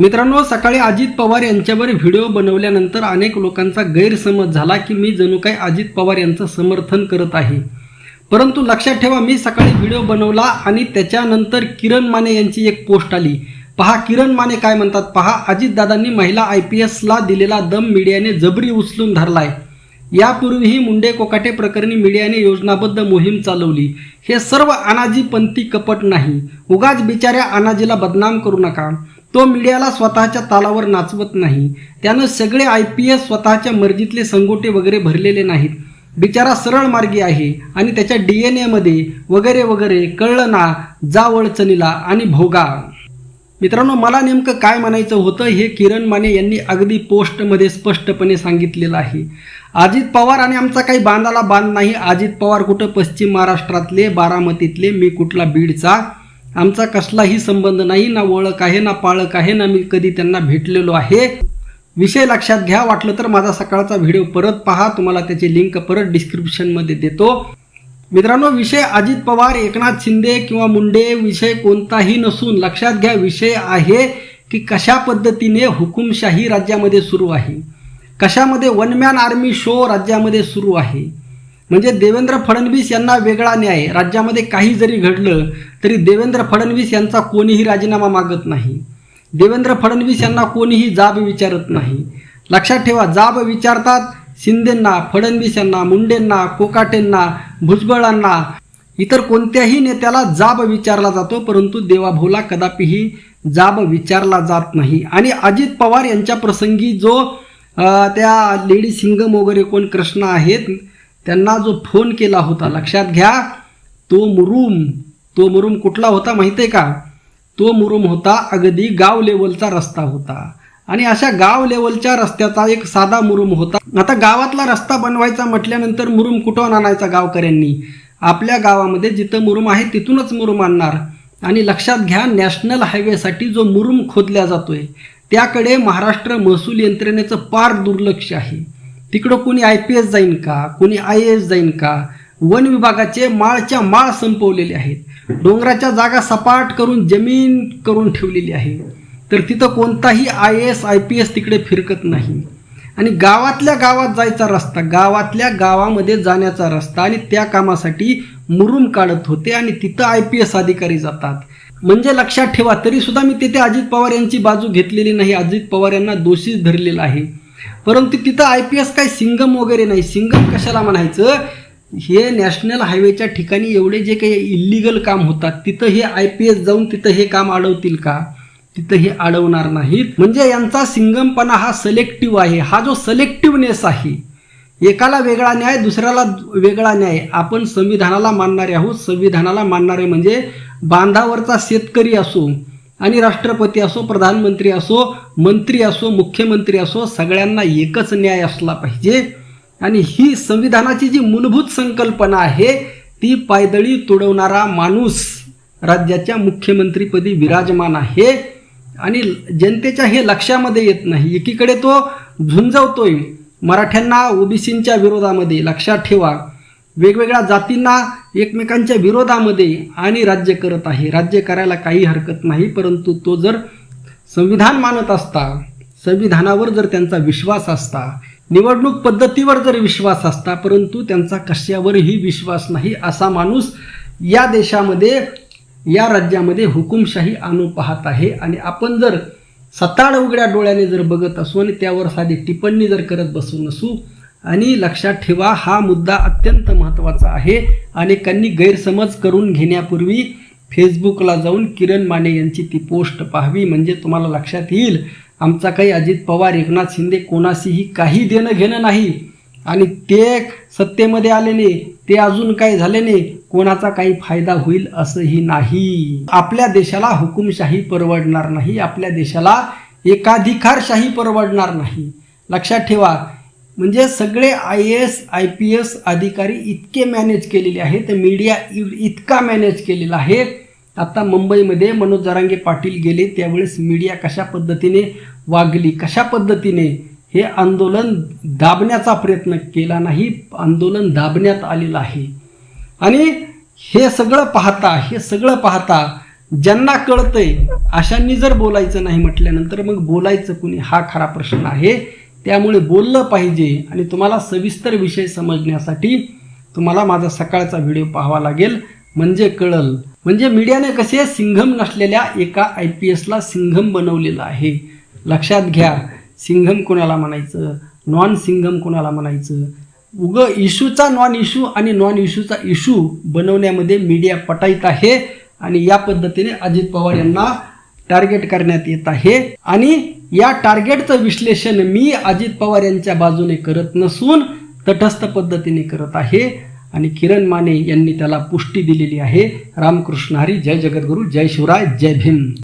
मित्रांनो सकाळी अजित पवार यांच्यावर व्हिडिओ बनवल्यानंतर अनेक लोकांचा गैरसमज झाला की मी जणू काही अजित पवार यांचं समर्थन करत आहे. परंतु लक्षात ठेवा मी सकाळी व्हिडिओ बनवला आणि त्याच्यानंतर किरण माने यांची एक पोस्ट आली. पहा किरण माने काय म्हणतात? पहा अजितदादांनी महिला आय पी एसला दिलेला दम मीडियाने जबरी उचलून धरलाय. यापूर्वीही मुंडे कोकाटे प्रकरणी मीडियाने योजनाबद्ध मोहीम चालवली. हे सर्व अनाजीपंथी कपट नाही. उगाच बिचाऱ्या अनाजीला बदनाम करू नका. तो मीडियाला स्वतःच्या तालावर नाचवत नाही. त्यानं सगळे आय पी एस स्वतःच्या मर्जीतले संगोटे वगैरे भरलेले नाहीत. बिचारा सरळ मार्गी आहे आणि त्याच्या डी एन एमध्ये वगैरे वगैरे कळलं ना जा वळचणीला आणि भोगा. मित्रांनो मला नेमकं काय म्हणायचं होतं हे किरण माने यांनी अगदी पोस्टमध्ये स्पष्टपणे सांगितलेलं आहे. अजित पवार आणि आमचा काही बांधाला बांध नाही. अजित पवार कुठं पश्चिम महाराष्ट्रातले बारामतीतले मी कुठला बीडचा आमचा कसलाही संबंध नाही ना ओळख आहे ना पाळक आहे ना मी कधी त्यांना भेटलेलो आहे. विषय लक्षात घ्या वाटलं तर माझा सकाळचा व्हिडिओ परत पहा तुम्हाला त्याची लिंक परत डिस्क्रिप्शनमध्ये देतो. मित्रांनो विषय अजित पवार एकनाथ शिंदे किंवा मुंडे विषय कोणताही नसून लक्षात घ्या विषय आहे की कशा पद्धतीने हुकुमशाही राज्यामध्ये सुरू आहे. कशामध्ये वन मॅन आर्मी शो राज्यामध्ये सुरू आहे. म्हणजे देवेंद्र फडणवीस यांना वेगळा न्याय. राज्यामध्ये काही जरी घडलं तरी देवेंद्र फडणवीस यांचा कोणीही राजीनामा मागत नाही. देवेंद्र फडणवीस यांना कोणीही जाब विचारत नाही. लक्षात ठेवा जाब विचारतात शिंदेंना फडणवीस यांना मुंडेंना कोकाटेंना भुजबळांना. इतर कोणत्याही नेत्याला जाब विचारला जातो परंतु देवाभोला कदापिही जाब विचारला जात नाही. आणि अजित पवार यांच्या प्रसंगी जो त्या लेडी सिंगम वगैरे कोण कृष्ण आहेत त्यांना जो फोन केला होता लक्षात घ्या तो मुरुम तो मुरुम कुठला होता माहिती आहे का? तो मुरुम होता अगदी गाव लेवलचा रस्ता होता. आणि अशा गाव लेवलच्या रस्त्याचा एक साधा मुरुम होता. आता गावातला रस्ता बनवायचा म्हटल्यानंतर मुरुम कुठून आणायचा गावकऱ्यांनी? आपल्या गावामध्ये जिथं मुरुम आहे तिथूनच मुरुम आणणार. आणि लक्षात घ्या नॅशनल हायवेसाठी जो मुरुम खोदला जातोय त्याकडे महाराष्ट्र महसूल यंत्रणेचं पार दुर्लक्ष आहे. तिकडं कोणी आय पी एस जाईन का? कोणी आय ए एस जाईन का? वन विभागाचे माळच्या माळ संपवलेले आहेत. डोंगराच्या जागा सपाट करून जमीन करून ठेवलेली आहे. तर तिथं कोणताही I S I P S तिकडे फिरकत नाही. आणि गावातल्या गावात जायचा रस्ता गावातल्या गावामध्ये जाण्याचा रस्ता आणि त्या कामासाठी मुरुम काढत होते आणि तिथं आय पी एस अधिकारी जातात. म्हणजे लक्षात ठेवा तरी सुद्धा मी तिथे अजित पवार यांची बाजू घेतलेली नाही. अजित पवार यांना दोषीच धरलेला आहे. परंतु तिथं आय पी एस काय सिंगम वगैरे नाही. सिंगम कशाला म्हणायचं? हे नॅशनल हायवेच्या ठिकाणी एवढे जे काही इल्लिगल काम होतात तिथं हे आय पी एस जाऊन तिथं हे काम अडवतील का? तिथं हे अडवणार नाहीत. म्हणजे यांचा सिंगमपणा हा सलेक्टिव्ह आहे. हा जो सिलेक्टिव्हनेस आहे एकाला वेगळा न्याय दुसऱ्याला वेगळा न्याय. आपण संविधानाला मानणारे आहोत. संविधानाला मानणारे म्हणजे बांधावरचा शेतकरी असो आणि राष्ट्रपती असो प्रधानमंत्री असो मंत्री असो मुख्यमंत्री असो सगळ्यांना एकच न्याय असला पाहिजे. आणि ही संविधानाची जी मूलभूत संकल्पना आहे ती पायदळी तुडवणारा माणूस राज्याच्या मुख्यमंत्रीपदी विराजमान आहे. आणि जनतेच्या हे लक्षामध्ये येत नाही. एकीकडे तो झुंजवतोय. मराठ्यांना ओबीसींच्या विरोधामध्ये लक्षात ठेवा. वेगवेगळ्या जातींना एकमेकांच्या विरोधामध्ये आणि राज्य करत आहे. राज्य करायला काही हरकत नाही परंतु तो जर संविधान मानत असता संविधानावर जर त्यांचा विश्वास असता निवडणूक पद्धतीवर जर विश्वास असता परंतु त्यांचा कशावरही विश्वास नाही असा माणूस या देशामध्ये या राज्यामध्ये हुकुमशाही आणू पाहत आहे. आणि आपण जर सताड उघड्या डोळ्याने जर बघत असू आणि त्यावर साधी टिप्पणी जर करत बसू नसू आणि लक्षात ठेवा हा मुद्दा अत्यंत महत्त्वाचा आहे अनेकांनी गैरसमज करून घेण्यापूर्वी फेसबुकला जाऊन किरण माने यांची ती पोस्ट पाहावी म्हणजे तुम्हाला लक्षात येईल आमचा काही अजित पवार एकनाथ शिंदे कोणाशीही काही देणं घेणं नाही. आणि ते सत्तेमध्ये आलेले ते अजून काही नाही कोणाचा काही फायदा होईल असंही नाही. आपल्या देशाला हुकुमशाही परवडणार नाही आपल्या देशाला एकाधिकारशाही परवडणार नाही. लक्षात ठेवा म्हणजे सगळे I S I P S अधिकारी इतके मॅनेज केलेले आहेत मीडिया इतका मॅनेज केलेला आहे. आता मुंबईमध्ये मनोज जरांगे पाटील गेले त्यावेळेस मीडिया कशा पद्धतीने वागली कशा पद्धतीने हे आंदोलन दाबण्याचा प्रयत्न केला नाही आंदोलन दाबण्यात आलेलं आहे. आणि हे सगळं पाहता हे सगळं पाहता ज्यांना कळतंय अशांनी जर बोलायचं नाही म्हटल्यानंतर मग बोलायचं कुणी? हा खरा प्रश्न आहे. त्यामुळे बोललं पाहिजे आणि तुम्हाला सविस्तर विषय समजण्यासाठी तुम्हाला माझा सकाळचा व्हिडिओ पाहावा लागेल. म्हणजे कळल. म्हणजे मीडियाने कसे सिंघम नसलेल्या एका आय पी एसला सिंघम बनवलेलं आहे. लक्षात घ्या सिंघम कोणाला म्हणायचं? नॉन सिंघम कोणाला म्हणायचं? उग इशूचा नॉन इशू आणि नॉन इशूचा इशू बनवण्यामध्ये मीडिया पटाईत आहे. आणि या पद्धतीने अजित पवार यांना टार्गेट करण्यात येत आहे. आणि या टार्गेटचं विश्लेषण मी अजित पवार यांच्या बाजूने करत नसून तटस्थ पद्धतीने करत आहे. आणि किरण माने यांनी त्याला पुष्टी दिलेली आहे. रामकृष्ण हरी जय जगद्गुरू जय शिवराय जय भीम.